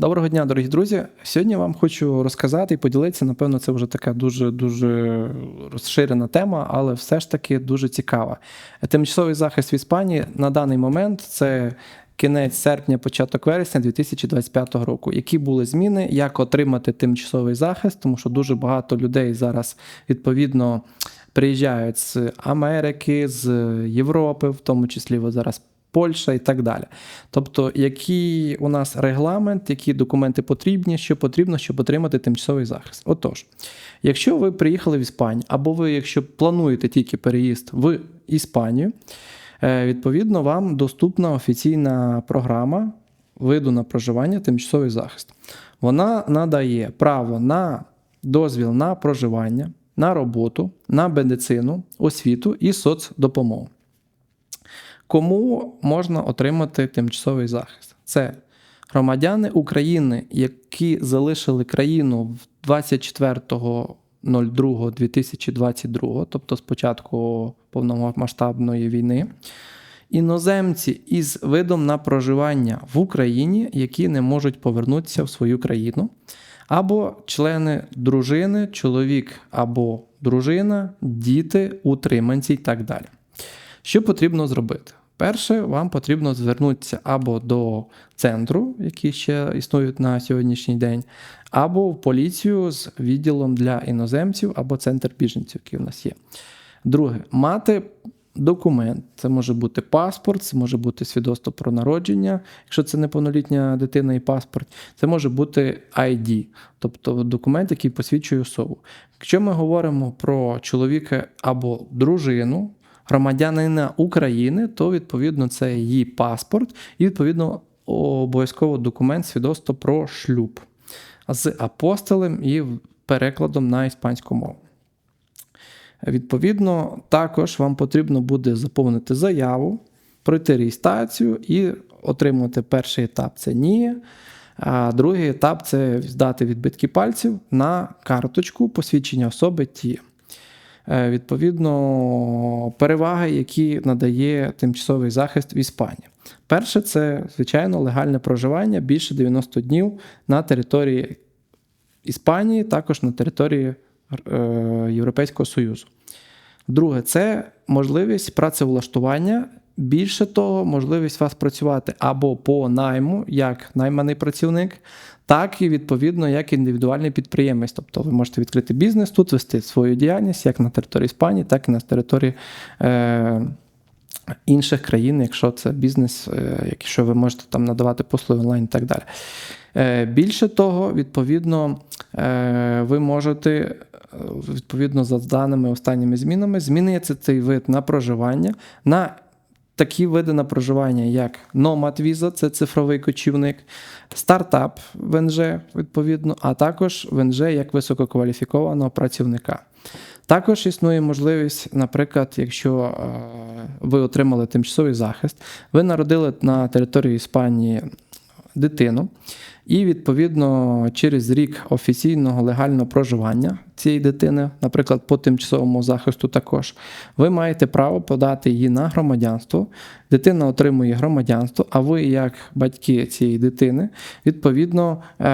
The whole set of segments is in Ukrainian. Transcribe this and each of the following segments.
Доброго дня, дорогі друзі. Сьогодні вам хочу розказати і поділитися. Напевно, це вже така дуже дуже розширена тема, але все ж таки дуже цікава. Тимчасовий захист в Іспанії на даний момент це кінець серпня, початок вересня 2025 року. Які були зміни, як отримати тимчасовий захист, тому що дуже багато людей зараз відповідно приїжджають з Америки, з Європи, в тому числі от зараз. Польща і так далі. Тобто, який у нас регламент, які документи потрібні, що потрібно, щоб отримати тимчасовий захист. Отож, якщо ви приїхали в Іспанію, або ви, якщо плануєте тільки переїзд в Іспанію, е, відповідно, вам доступна офіційна програма виду на проживання тимчасовий захист. Вона надає право на дозвіл на проживання, на роботу, на медицину, освіту і соцдопомогу. Кому можна отримати тимчасовий захист? Це громадяни України, які залишили країну 24.02.2022, тобто з початку повномасштабної війни, іноземці із видом на проживання в Україні, які не можуть повернутися в свою країну, або члени дружини, чоловік або дружина, діти, утриманці і так далі. Що потрібно зробити? Перше, вам потрібно звернутися або до центру, який ще існують на сьогоднішній день, або в поліцію з відділом для іноземців, або центр біженців, який у нас є. Друге, мати документ. Це може бути паспорт, це може бути свідоцтво про народження, якщо це неповнолітня дитина і паспорт, це може бути ID, тобто документ, який посвідчує особу. Якщо ми говоримо про чоловіка або дружину, громадянина України, то відповідно це її паспорт, і відповідно обов'язково документ свідоцтво про шлюб з апостолем і перекладом на іспанську мову. Відповідно, також вам потрібно буде заповнити заяву, пройти реєстрацію і отримати перший етап це ні. А другий етап це здати відбитки пальців на карточку посвідчення особи ті. Е, відповідно, переваги, які надає тимчасовий захист в Іспанії. Перше, це, звичайно, легальне проживання більше 90 днів на території Іспанії, також на території е, Європейського Союзу. Друге, це можливість працевлаштування. Більше того, можливість вас працювати або по найму, як найманий працівник, так і відповідно як індивідуальний підприємець. Тобто ви можете відкрити бізнес, тут вести свою діяльність як на території Іспанії, так і на території е, інших країн, якщо це бізнес, е, якщо ви можете там надавати послуги онлайн і так далі. Е, Більше того, відповідно, е, ви можете. Відповідно, за даними останніми змінами, зміниться цей вид на проживання на такі види на проживання, як Nomad Visa, це цифровий кочівник, стартап ВНЖ, відповідно, а також ВНЖ як висококваліфікованого працівника. Також існує можливість, наприклад, якщо е, ви отримали тимчасовий захист, ви народили на території Іспанії дитину. І, відповідно, через рік офіційного легального проживання цієї дитини, наприклад, по тимчасовому захисту, також ви маєте право подати її на громадянство. Дитина отримує громадянство, а ви, як батьки цієї дитини, відповідно е,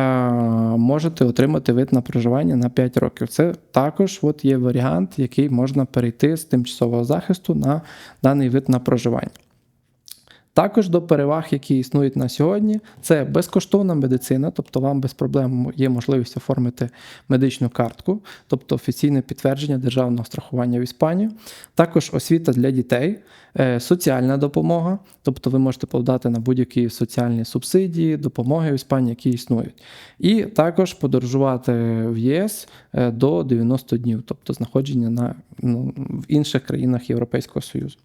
можете отримати вид на проживання на 5 років. Це також от є варіант, який можна перейти з тимчасового захисту на даний вид на проживання. Також до переваг, які існують на сьогодні, це безкоштовна медицина, тобто вам без проблем є можливість оформити медичну картку, тобто офіційне підтвердження державного страхування в Іспанію. Також освіта для дітей, е, соціальна допомога, тобто ви можете подати на будь-які соціальні субсидії, допомоги в Іспанії, які існують. І також подорожувати в ЄС е, до 90 днів, тобто знаходження на, ну, в інших країнах Європейського Союзу.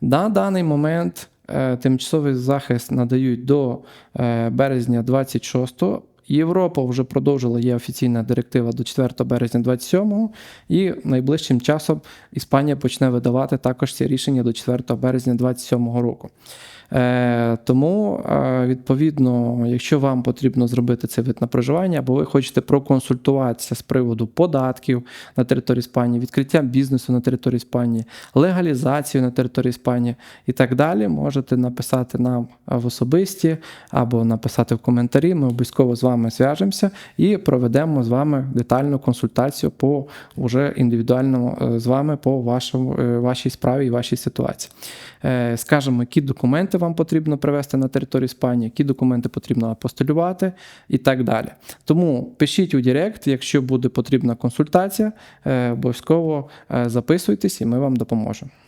На даний момент. Е, тимчасовий захист надають до е, березня 26-го. Європа вже продовжила є офіційна директива до 4 березня 27-го, і найближчим часом Іспанія почне видавати також ці рішення до 4 березня 27-го року. Е, тому, е, відповідно, якщо вам потрібно зробити цей вид на проживання, або ви хочете проконсультуватися з приводу податків на території Іспанії, відкриття бізнесу на території Іспанії, легалізацію на території Іспанії і так далі, можете написати нам в особисті або написати в коментарі. Ми обов'язково з вами зв'яжемося і проведемо з вами детальну консультацію по уже індивідуальному е, з вами по вашому, вашій справі і вашій ситуації. Скажемо, які документи вам потрібно привезти на територію Іспанії, які документи потрібно апостилювати і так далі. Тому пишіть у Директ, якщо буде потрібна консультація, е, обов'язково е, записуйтесь і ми вам допоможемо.